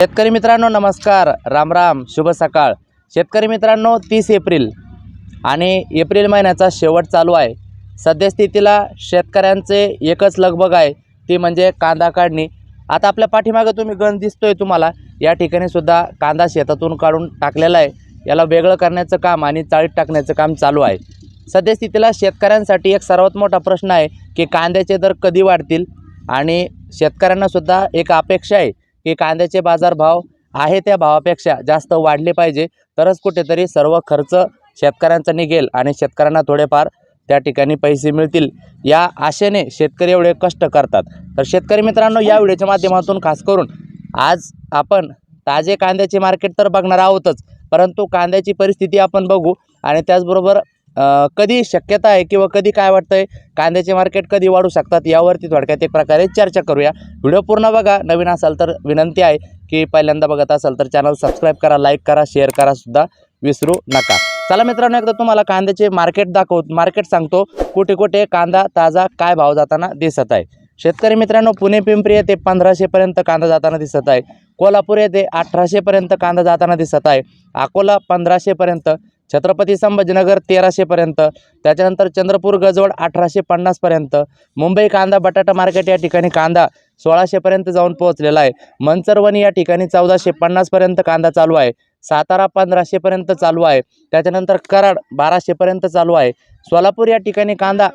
शेतकरी मित्रांनो नमस्कार. राम राम. शुभ सकाळ. शेतकरी मित्रांनो तीस एप्रिल आणि एप्रिल महिन्याचा शेवट चालू आहे. सद्यस्थितीला शेतकऱ्यांचे एकच लगबग आहे ती म्हणजे कांदा काढणी. आता आपल्या पाठीमागं तुम्ही गण दिसतोय तुम्हाला. या ठिकाणी सुद्धा कांदा शेतातून काढून टाकलेला आहे. याला वेगळं करण्याचं काम आणि चाळीत टाकण्याचं काम चालू आहे. सद्यस्थितीला शेतकऱ्यांसाठी एक सर्वात मोठा प्रश्न आहे की कांद्याचे दर कधी वाढतील? आणि शेतकऱ्यांनासुद्धा एक अपेक्षा आहे की कांद्याचे बाजारभाव आहे त्या भावापेक्षा जास्त वाढले पाहिजे. तरच कुठेतरी सर्व खर्च शेतकऱ्यांचा निघेल आणि शेतकऱ्यांना थोडेफार त्या ठिकाणी पैसे मिळतील. या आशेने शेतकरी एवढे कष्ट करतात. तर शेतकरी मित्रांनो या व्हिडिओच्या माध्यमातून खास करून आज आपण ताजे कांद्याचे मार्केट तर बघणार आहोतच परंतु कांद्याची परिस्थिती आपण बघू आणि त्याचबरोबर कधी शक्यता आहे किंवा कधी काय वाटतं आहे कांद्याचे मार्केट कधी वाढू शकतात? यावरती थोडक्यात एक प्रकारे चर्चा करूया. व्हिडिओ पूर्ण बघा. नवीन असाल तर विनंती आहे की पहिल्यांदा बघत असाल तर चॅनल सबस्क्राईब करा लाईक करा शेअर करा सुद्धा. विसरू नका. चला मित्रांनो एकदा तुम्हाला कांद्याचे मार्केट दाखव मार्केट सांगतो. कुठे कुठे कांदा ताजा काय भाव जाताना दिसत आहे. शेतकरी मित्रांनो पुणे पिंपरी येथे पंधराशेपर्यंत कांदा जाताना दिसत आहे. कोल्हापूर येथे अठराशेपर्यंत कांदा जाताना दिसत आहे. अकोला पंधराशेपर्यंत छत्रपती संभाजीनगर तेराशेपर्यंत त्याच्यानंतर चंद्रपूर गजवड अठराशे पन्नासपर्यंत मुंबई कांदा बटाटा मार्केट या ठिकाणी कांदा सोळाशेपर्यंत जाऊन पोहोचलेला आहे. मंचरवणी या ठिकाणी चौदाशे पन्नासपर्यंत कांदा चालू आहे. सातारा पंधराशेपर्यंत चालू आहे. त्याच्यानंतर कराड बाराशेपर्यंत चालू आहे. सोलापूर या ठिकाणी कांदा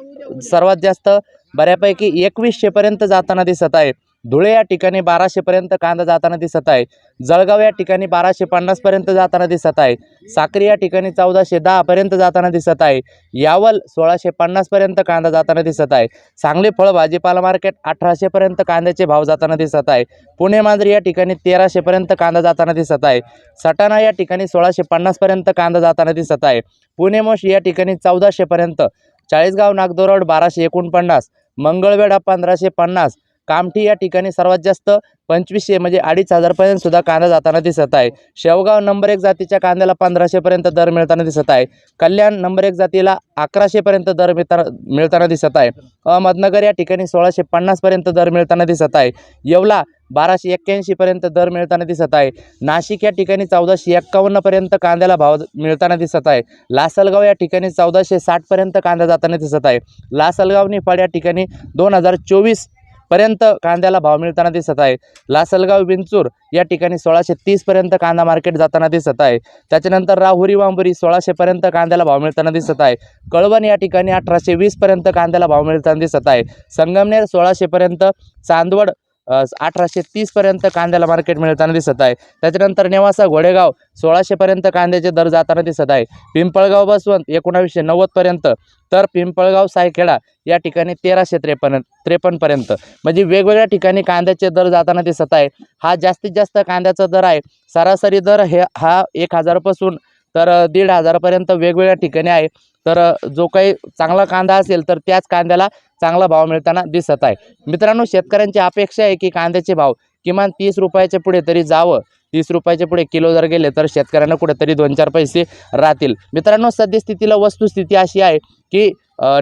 सर्वात जास्त बऱ्यापैकी एकवीसशेपर्यंत जाताना दिसत आहे. धुळे या ठिकाणी बाराशेपर्यंत कांदा जाताना दिसत आहे. जळगाव या ठिकाणी बाराशे पन्नासपर्यंत जाताना दिसत आहे. साक्री या ठिकाणी चौदाशे दहापर्यंत जाताना दिसत आहे. यावल सोळाशे पन्नासपर्यंत कांदा जाताना दिसत आहे. सांगली फळ भाजीपाला मार्केट अठराशेपर्यंत कांद्याचे भाव जाताना दिसत आहे. पुणे मांजरी या ठिकाणी तेराशेपर्यंत कांदा जाताना दिसत आहे. सटाणा या ठिकाणी सोळाशे पन्नासपर्यंत कांदा जाताना दिसत आहे. पुणे मोश या ठिकाणी चौदाशेपर्यंत चाळीसगाव नागदोरोड बाराशे एकोणपन्नास. मंगळवेढा पंधराशे पन्नास. कामठी या ठिकाणी सर्वात जास्त पंचवीसशे म्हणजे अडीच हजारपर्यंत सुद्धा कांदा जाताना दिसत आहे. शेवगाव नंबर एक जातीच्या कांद्याला पंधराशेपर्यंत दर मिळताना दिसत आहे. कल्याण नंबर एक जातीला अकराशेपर्यंत दर मिळताना मिळताना दिसत आहे. अहमदनगर या ठिकाणी सोळाशे पन्नासपर्यंत दर मिळताना दिसत आहे. येवला बाराशे एक्क्याऐंशीपर्यंत दर मिळताना दिसत आहे. नाशिक या ठिकाणी चौदाशे एक्कावन्नपर्यंत कांद्याला भाव मिळताना दिसत आहे. लासलगाव या ठिकाणी चौदाशे साठपर्यंत कांदा जाताना दिसत आहे. लासलगाव निफाड या ठिकाणी दोन हजार चोवीस पर्यंत कांद्याला भाव मिळताना दिसत आहे. लासलगाव विंचूर या ठिकाणी सोळाशे तीसपर्यंत कांदा मार्केट जाताना दिसत आहे. त्याच्यानंतर राहुरी वांबुरी सोळाशेपर्यंत कांद्याला भाव मिळताना दिसत आहे. कळवण या ठिकाणी अठराशे वीसपर्यंत कांद्याला भाव मिळताना दिसत आहे. संगमनेर सोळाशेपर्यंत चांदवड अठराशे तीसपर्यंत कांद्याला मार्केट मिळताना दिसत आहे. त्याच्यानंतर नेवासा घोडेगाव सोळाशेपर्यंत कांद्याचे दर जाताना दिसत आहे. पिंपळगाव बसवंत एकोणावीसशे नव्वदपर्यंत तर पिंपळगाव सायखेडा या ठिकाणी तेराशे त्रेपन्न त्रेपन्नपर्यंत म्हणजे वेगवेगळ्या ठिकाणी कांद्याचे दर जाताना दिसत आहे. हा जास्तीत जास्त कांद्याचा दर आहे. सरासरी दर हे हा एक हजारपासून तर दीड हजारापर्यंत वेगवेगळ्या ठिकाणी आहे. तर जो काही चांगला कांदा असेल तर त्याच कांद्याला चांगला भाव मिळताना दिसत आहे. मित्रांनो शेतकऱ्यांची अपेक्षा आहे की कांद्याचे भाव किमान तीस रुपयाच्या पुढे तरी जावं. तीस रुपयाच्या पुढे किलो जर गेले तर शेतकऱ्यांना कुठेतरी दोन चार पैसे राहतील. मित्रांनो सद्यस्थितीला वस्तुस्थिती अशी आहे की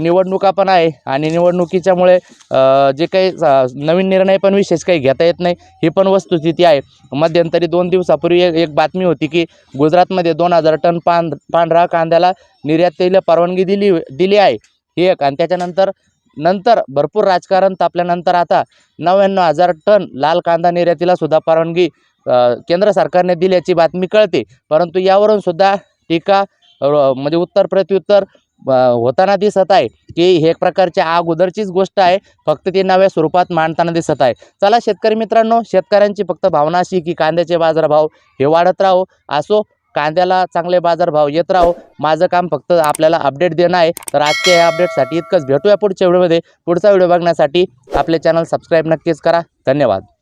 निवडणुका पण आहे आणि निवडणुकीच्यामुळे जे काही नवीन निर्णय पण विशेष काही घेता येत नाही ही पण वस्तुस्थिती आहे. मध्यंतरी दोन दिवसापूर्वी एक एक बातमी होती की गुजरातमध्ये दोन हजार टन पां पांढरा कांद्याला निर्यातीला परवानगी दिली दिली आहे. ही एक. आणि त्याच्यानंतर नंतर भरपूर राजकारण तापल्यानंतर आता नव्याण्णव हजार टन लाल कांदा निर्यातीला सुद्धा परवानगी केंद्र सरकारने दिल्याची बातमी कळते. परंतु यावरून सुद्धा टीका म्हणजे उत्तर प्रत्युत्तर होताना दिसत आहे की हे एक प्रकारच्या अगोदरचीच गोष्ट आहे. फक्त ती नव्या स्वरूपात मांडताना दिसत आहे. चला शेतकरी मित्रांनो शेतकऱ्यांची फक्त भावना अशी की कांद्याचे बाजारभाव हे वाढत राहो. असो कांद्याला चांगले बाजारभाव येत राहो. माझं काम फक्त आपल्याला अपडेट देणं आहे. तर आजच्या या अपडेटसाठी इतकंच. भेटूया पुढच्या व्हिडिओमध्ये पुढचा व्हिडिओ बघण्यासाठी आपले चॅनल सबस्क्राईब नक्कीच करा. धन्यवाद.